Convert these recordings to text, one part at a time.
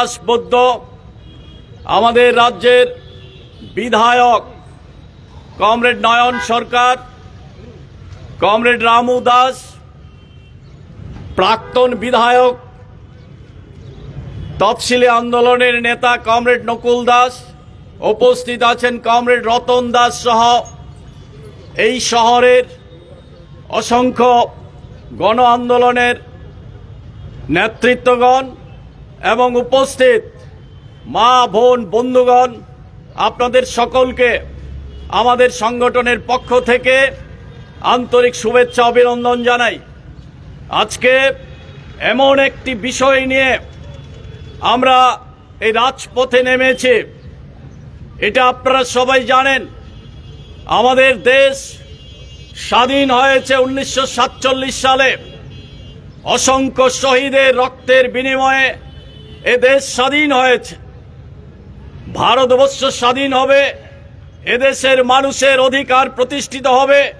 দাসবদ্ধ আমাদের রাজ্যের বিধায়ক কমরেড নয়ন সরকার, কমরেড রামু দাস, প্রাক্তন বিধায়ক, তফসিলি আন্দোলনের নেতা কমরেড নকুল দাস, উপস্থিত আছেন কমরেড রতন দাস সহ এই শহরের অসংখ্য গণ আন্দোলনের নেতৃত্বগণ। এবং উপস্থিত মা, বোন, বন্ধুগণ, আপনাদের সকলকে আমাদের সংগঠনের পক্ষ থেকে আন্তরিক শুভেচ্ছা, অভিনন্দন জানাই। আজকে এমন একটি বিষয় নিয়ে আমরা এই রাজপথে নেমেছি। এটা আপনারা সবাই জানেন, আমাদের দেশ স্বাধীন হয়েছে উনিশশো সাতচল্লিশ সালে। অসংখ্য শহীদের রক্তের বিনিময়ে এ দেশ স্বাধীন হয়েছে। ভারতবর্ষ স্বাধীন হবে। এদেশের মানুষের অধিকার প্রতিষ্ঠিত হবে।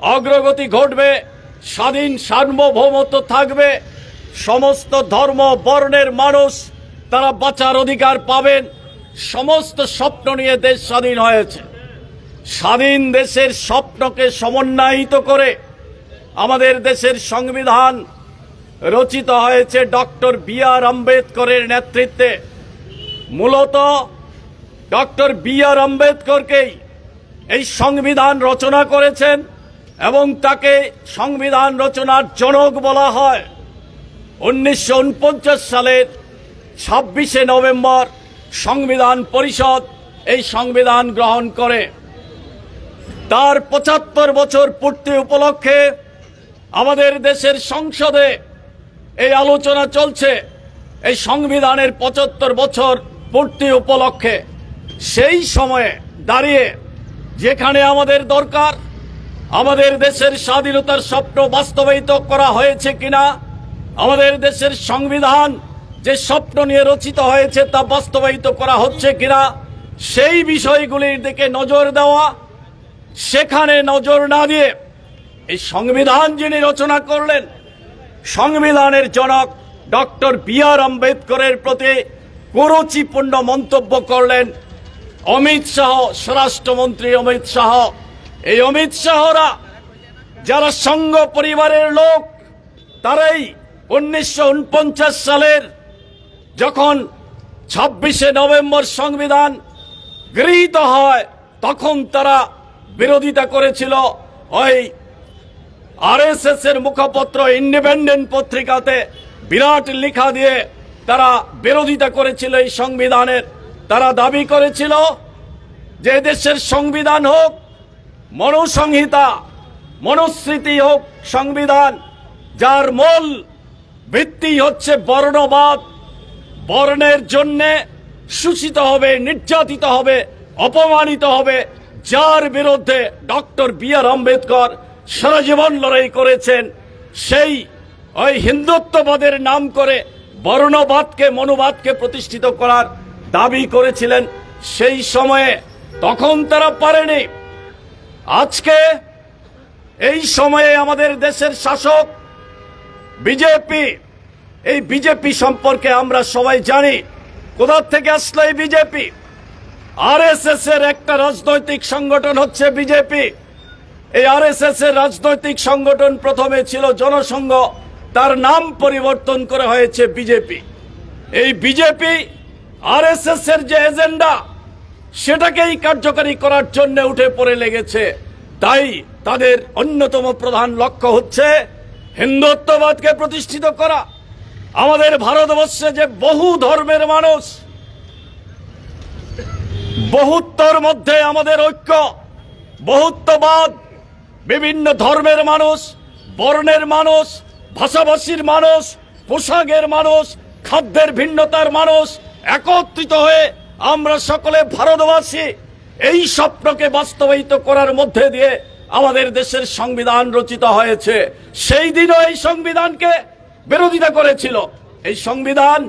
অগ্রগতি ঘটবে। স্বাধীন সার্বভৌমত্ব থাকবে। সমস্ত ধর্ম, বর্ণের মানুষ তারা বাঁচার অধিকার পাবেন। সমস্ত স্বপ্ন নিয়ে দেশ স্বাধীন হয়েছে। স্বাধীন দেশের স্বপ্নকে সমন্বয়িত করে আমাদের দেশের সংবিধান রচিত হয়েছে ডক্টর বি আর আম্বেদকরের নেতৃত্বে। মূলত ডক্টর বি আর আম্বেদকরকেই এই সংবিধান রচনা করেছেন এবং তাকে সংবিধান রচনার জনক বলা হয়। উনিশশো উনপঞ্চাশ সালের ছাব্বিশে নভেম্বর সংবিধান পরিষদ এই সংবিধান গ্রহণ করে। তার পঁচাত্তর বছর পূর্তি উপলক্ষে আমাদের দেশের সংসদে এই আলোচনা চলছে। এই সংবিধানের পঁচাত্তর বছর পূর্তি উপলক্ষে। সেই সময়ে দাঁড়িয়ে যেখানে আমাদের দরকার, আমাদের দেশের স্বাধীনতার স্বপ্ন বাস্তবায়িত করা হয়েছে কিনা, আমাদের দেশের সংবিধান যে স্বপ্ন নিয়ে রচিত হয়েছে তা বাস্তবায়িত করা হচ্ছে কিনা, সেই বিষয়গুলির দিকে নজর দেওয়া, সেখানে নজর না দিয়ে এই সংবিধান যিনি রচনা করলেন সংবিধানের জনক ডক্টর বি আর আম্বেদকরের প্রতি কুরুচিপূর্ণ মন্তব্য করলেন অমিত শাহ, স্বরাষ্ট্রমন্ত্রী অমিত শাহ। এই অমিত শাহরা যারা সংঘ পরিবারের লোক, তারাই উনিশশো উনপঞ্চাশ সালের যখন ছাব্বিশে নভেম্বর সংবিধান গৃহীত হয়, তখন তারা বিরোধিতা করেছিল। ওই আরএসএস এর মুখপত্র ইন্ডিপেন্ডেন্ট পত্রিকাতে বিরাট লেখা দিয়ে তারা বিরোধিতা করেছিল এই সংবিধানের। তারা দাবি করেছিল যে দেশের সংবিধান হোক, মনুসংহিতা, মনুস্মৃতি হোক, সংবিধান, যার মূল ভিত্তি হচ্ছে বর্ণবাদ, বর্ণের জন্যে শোষিত হবে, নির্যাতিত হবে, অপমানিত হবে, যার বিরুদ্ধে ডক্টর বি আর আম্বেদকর সারা জীবন লড়াই করেছেন। সেই ওই হিন্দুত্ববাদের নাম করে বর্ণবাদকে, মনোবাদকে প্রতিষ্ঠিত করার দাবি করেছিলেন। সেই সময়ে তখন তারা পারেনি। আজকে এই সময়ে আমাদের দেশের শাসক, বিজেপি, এই বিজেপি সম্পর্কে আমরা সবাই জানি। কোথা থেকে আসলো এই বিজেপি? আরএসএস এর একটা রাজনৈতিক সংগঠন হচ্ছে বিজেপি। এই আরএসএস এর রাজনৈতিক সংগঠন প্রথমে ছিল জনসংঘ, তার নাম পরিবর্তন করে হয়েছে বিজেপি। এই বিজেপি আরএসএস এর যে এজেন্ডা, সেটাকেই কার্যকারী করার জন্য উঠে পড়ে লেগেছে। তাই তাদের অন্যতম প্রধান লক্ষ্য হচ্ছে হিন্দুত্ববাদকে প্রতিষ্ঠিত করা। আমাদের ভারতবর্ষে যে বহু ধর্মের মানুষ, বহুত্বর মধ্যে আমাদের ঐক্য, বহুত্ববাদ বিভিন্ন ধর্মের মানুষ, বর্ণের মানুষ, ভাষাভাষীর মানুষ, পোশাকের মানুষ, খাদ্যের ভিন্নতার মানুষ একত্রিত হয়ে আমরা সকলে ভারতবাসী। এই স্বপ্নকে বাস্তবায়িত করার মধ্যে দিয়ে আমাদের দেশের সংবিধান রচিত হয়েছে। সেই দিনও এই সংবিধানকে বিরোধিতা করেছিল। এই সংবিধান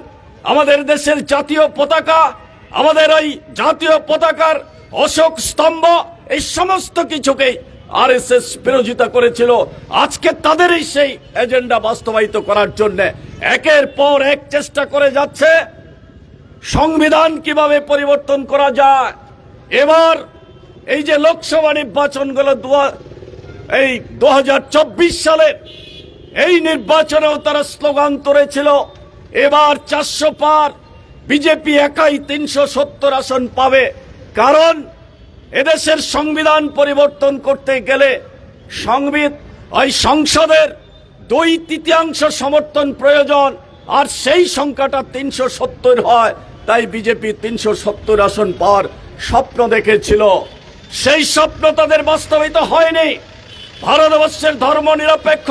আমাদের দেশের জাতীয় পতাকা, আমাদের ওই জাতীয় পতাকার অশোক স্তম্ভ, এই সমস্ত কিছুকেই আরএসএস বিরোধিতা করেছিল। আজকে তাদেরই সেই এজেন্ডা বাস্তবায়িত করার জন্য একের পর এক চেষ্টা করে যাচ্ছে। সংবিধান কীভাবে পরিবর্তন করা যায়? এবার এই যে লোকসভা নির্বাচনগুলো এই দু হাজার চব্বিশ সালের এই নির্বাচনেও তারা স্লোগান তুলেছিল, এবার চারশো পার। বিজেপি একাই তিনশো সত্তর আসন পাবে। কারণ এদেশের সংবিধান পরিবর্তন করতে গেলে সংবিধ ওই সংসদের দুই তৃতীয়াংশ সমর্থন প্রয়োজন, আর সেই সংখ্যাটা তিনশো সত্তর হয়। তাই বিজেপি তিনশো সত্তর আসন পাওয়ার স্বপ্ন দেখেছিল। সেই স্বপ্ন তাদের বাস্তবিত হয়নি। ভারতবর্ষের ধর্ম নিরপেক্ষ,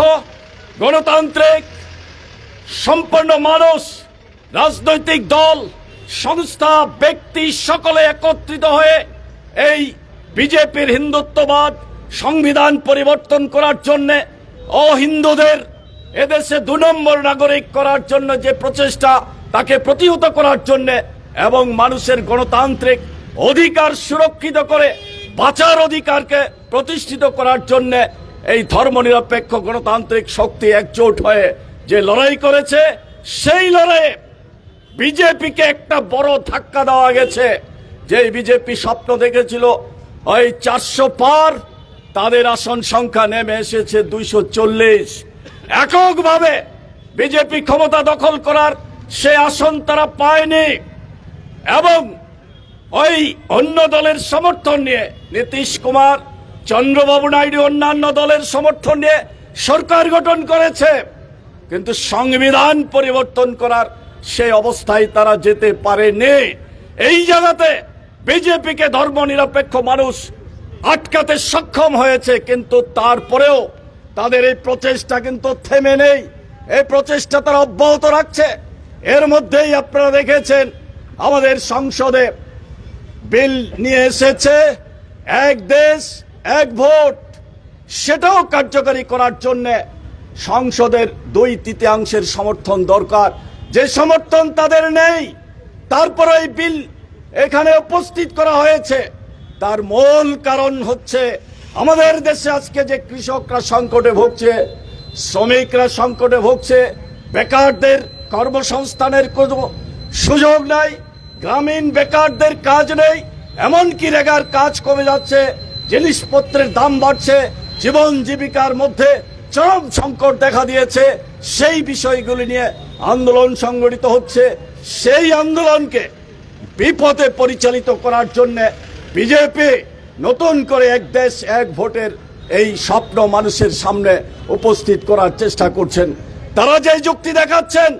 গণতান্ত্রিক, সম্পন্ন মানুষ, রাজনৈতিক দল, সংস্থা, ব্যক্তি সকলে একত্রিত হয়ে এই বিজেপির হিন্দুত্ববাদ সংবিধান পরিবর্তন করার জন্যে অহিন্দুদের এদেশে দু নম্বর নাগরিক করার জন্য যে প্রচেষ্টা, তাকে প্রতিহত করার জন্যে এবং মানুষের গণতান্ত্রিক অধিকার সুরক্ষিত করে বাঁচার অধিকারকে প্রতিষ্ঠিত করার জন্যে এই ধর্মনিরপেক্ষ গণতান্ত্রিক শক্তি একজোট হয়ে যে লড়াই করেছে, সেই লড়াইয়ে বিজেপিকে একটা বড় ধাক্কা দেওয়া গেছে। যে বিজেপি স্বপ্ন দেখেছিল, ওই চারশো পার, তাদের আসন সংখ্যা নেমে এসেছে দুইশো চল্লিশ। এককভাবে বিজেপি ক্ষমতা দখল করার সে আসন তারা পায়নি। এবং ওই অন্য দলের সমর্থন নিয়ে নীতিশ কুমার, চন্দ্রবাবু নাইডু অন্যান্য দলের সমর্থন নিয়ে সরকার গঠন করেছে। কিন্তু সংবিধান পরিবর্তন করার সেই অবস্থায় তারা যেতে পারেনি। এই জায়গাতে বিজেপিকে ধর্ম নিরপেক্ষ মানুষ আটকাতে সক্ষম হয়েছে, কিন্তু তারপরেও তাদের এই প্রচেষ্টা কিন্তু থেমে নেই। এই প্রচেষ্টা তারা অব্যাহত রাখছে। এর মধ্যেই আপনারা দেখেছেন, আমাদের সংসদে বিল নিয়ে এসেছে, এক দেশ, এক ভোট। সেটাও কার্যকারী করার জন্য সংসদের দুই তৃতীয়াংশের সমর্থন দরকার। যে সমর্থন তাদের নেই তারপরে এই বিল এখানে উপস্থিত করা হয়েছে। তার মূল কারণ হচ্ছে, আমাদের দেশে আজকে যে কৃষকরা সংকটে ভুগছে, শ্রমিকরা সংকটে ভুগছে, বেকারদের কর্মসংস্থানের কোনো সুযোগ নাই, গ্রামীণ বেকারদের কাজ নেই, এমনকি রেগার কাজ কমে যাচ্ছে, জিনিসপত্রের দাম বাড়ছে, জীবন জীবিকার মধ্যে চরম সংকট দেখা দিয়েছে, সেই বিষয়গুলি নিয়ে আন্দোলন সংগঠিত হচ্ছে, সেই আন্দোলনকে বিপথে পরিচালিত করার জন্য বিজেপি নতুন করে এক দেশ, এক ভোটের এই স্বপ্ন মানুষের সামনে উপস্থিত করার চেষ্টা করছেন। তারা যে যুক্তি দেখাচ্ছেন,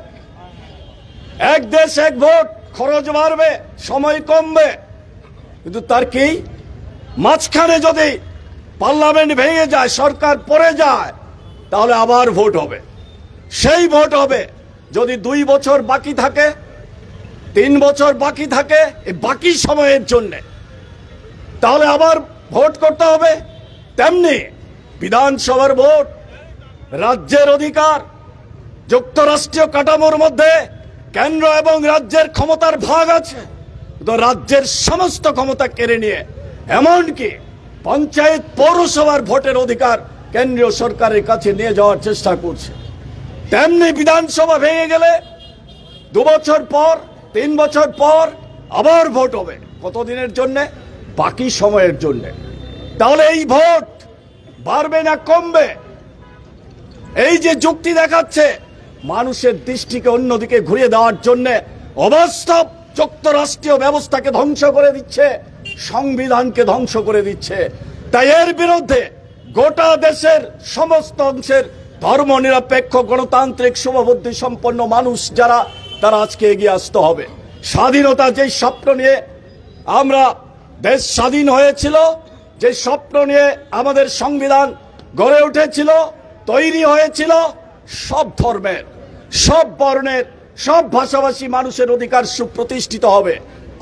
এক দেশ, এক ভোট, খরচ বাড়বে, সময় কমবে। কিন্তু তার কি? মাঝখানে যদি পার্লামেন্ট ভেঙে যায়, সরকার পড়ে যায়, তাহলে আবার ভোট হবে। সেই ভোট হবে। যদি দুই বছর বাকি থাকে তিন বছর বাকি থাকে এই বাকি সময়ের জন্য। তাহলে আবার ভোট করতে হবে? তেমনি বিধানসভার ভোট, রাজ্যের অধিকার, যুক্তরাষ্ট্রীয় কাঠামোর মধ্যে কেন্দ্র এবং রাজ্যের ক্ষমতার ভাগ আছে। তো রাজ্যের সমস্ত ক্ষমতা কেড়ে নিয়ে, এমনকি পঞ্চায়েত পৌরসভার ভোটের অধিকার কেন্দ্রীয় সরকারের কাছে নিয়ে যাওয়ার চেষ্টা করছে। তেমনি বিধানসভা ভেঙে গেলে দু বছর পর তিন বছর পর আবার ভোট হবে। কতদিনের জন্য? বাকি সময়ের জন্য। তাহলে এই ভোট বাড়বে না কমবে? এই যে যুক্তি দেখাচ্ছে মানুষের দৃষ্টিকে অন্যদিকে ঘুরিয়ে দেওয়ার জন্য অবাস্তব যুক্তরাষ্ট্রীয় ব্যবস্থাকে ধ্বংস করে দিচ্ছে, সংবিধানকে ধ্বংস করে দিচ্ছে। তাই এর বিরুদ্ধে গোটা দেশের সমস্ত অংশের ধর্ম নিরপেক্ষ গণতান্ত্রিক শুভবুদ্ধি সম্পন্ন মানুষ যারা তারা আজকে এগিয়ে আসতে হবে। স্বাধীনতা যেই স্বপ্ন নিয়ে আমরা দেশ স্বাধীন হয়েছিল যে স্বপ্ন নিয়ে আমাদের সংবিধান গড়ে উঠেছিল, তৈরি হয়েছিল, সব ধর্মের, সব বর্ণের, সব ভাষাভাষী মানুষের অধিকার সুপ্রতিষ্ঠিত হবে।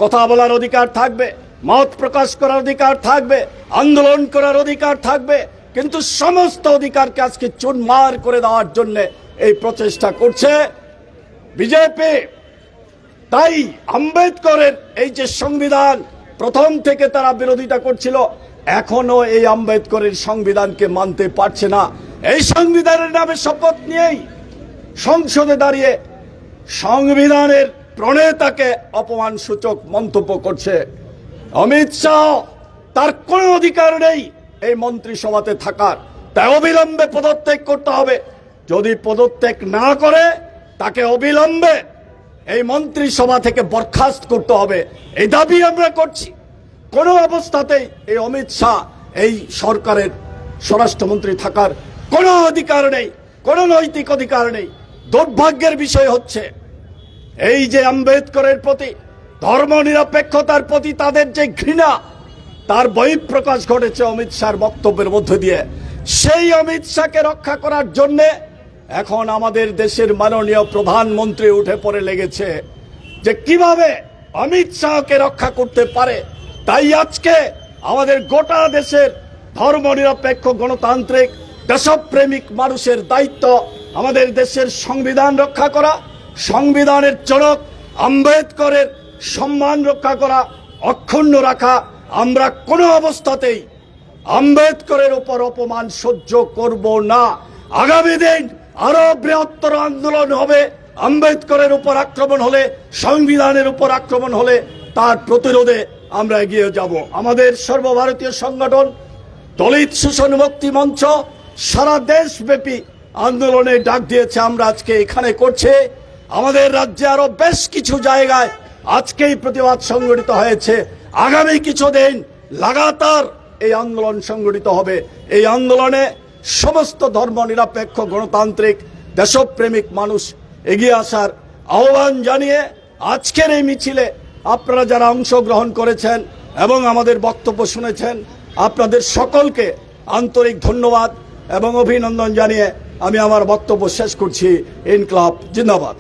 কথা বলার অধিকার থাকবে, মত প্রকাশ করার অধিকার থাকবে, আন্দোলন করার অধিকার থাকবে, কিন্তু সমস্ত অধিকারকে আজকে চুনমার করে দেওয়ার জন্য এই প্রচেষ্টা করছে। বিজেপি। তাই আম্বেদকরের এই যে সংবিধান, প্রথম থেকে তারা বিরোধিতা করছিল, এখনও এই আম্বেদকরের সংবিধানকে মানতে পারছে না। এই সংবিধানের নামে শপথ নিয়েই সংসদে দাঁড়িয়ে সংবিধানের প্রণেতাকে অপমান সূচক মন্তব্য করছে। অমিত শাহ তার কোনো অধিকার নেই এই মন্ত্রিসভাতে থাকার। তাই অবিলম্বে পদত্যাগ করতে হবে। যদি পদত্যাগ না করে তাকে অবিলম্বে এই মন্ত্রিসভা থেকে বরখাস্ত করতে হবে। এই দাবি আমরা করছি। কোনো অবস্থাতেই এই অমিত শাহ, এই সরকারের স্বরাষ্ট্রমন্ত্রী থাকার কোনো অধিকার নেই, কোনো নৈতিক অধিকার নেই। দুর্ভাগ্যের বিষয় হচ্ছে, এই যে আম্বেদকরের প্রতি ধর্ম নিরপেক্ষতার প্রতি তাদের যে ঘৃণা, তার বহিঃপ্রকাশ ঘটেছে অমিত শাহর বক্তব্যের মধ্য দিয়ে। সেই অমিত শাহকে রক্ষা করার জন্য এখন আমাদের দেশের মাননীয় প্রধানমন্ত্রী উঠে পড়ে লেগেছে যে কীভাবে অমিত শাহকে রক্ষা করতে পারে। তাই আজকে আমাদের গোটা দেশের ধর্ম নিরপেক্ষ গণতান্ত্রিক, দেশপ্রেমিক মানুষের দায়িত্ব আমাদের দেশের সংবিধান রক্ষা করা, সংবিধানের জনক আম্বেদকরের সম্মান রক্ষা করা, অক্ষুণ্ণ রাখা। আমরা কোনো অবস্থাতেই আম্বেদকরের উপর অপমান সহ্য করব না। আগামী দিন আরও বৃহত্তর আন্দোলন হবে। আম্বেদকরের উপর আক্রমণ হলে, সংবিধানের উপর আক্রমণ হলে তার প্রতিরোধে আমরা এগিয়ে যাব। আমাদের সর্বভারতীয় সংগঠন, দলিত শোষণ মুক্তি মঞ্চ, সারা দেশব্যাপী আন্দোলনে ডাক দিয়েছে, আমরা আজকে এখানে করছে। আমাদের রাজ্যে আরও বেশ কিছু জায়গায় আজকেই প্রতিবাদ সংগঠিত হয়েছে। আগামী কিছু দিন লাগাতার এই আন্দোলন সংগঠিত হবে। এই আন্দোলনে সমস্ত ধর্ম নিরপেক্ষ গণতান্ত্রিক দেশপ্রেমিক মানুষ এগিয়ে আসার আহ্বান জানিয়ে আজকের এই মিছিলে আপনারা যারা অংশগ্রহণ করেছেন এবং আমাদের বক্তব্য শুনেছেন, আপনাদের সকলকে আন্তরিক ধন্যবাদ এবং অভিনন্দন জানিয়ে আমি আমার বক্তব্য শেষ করছি। ইনকলাব জিন্দাবাদ।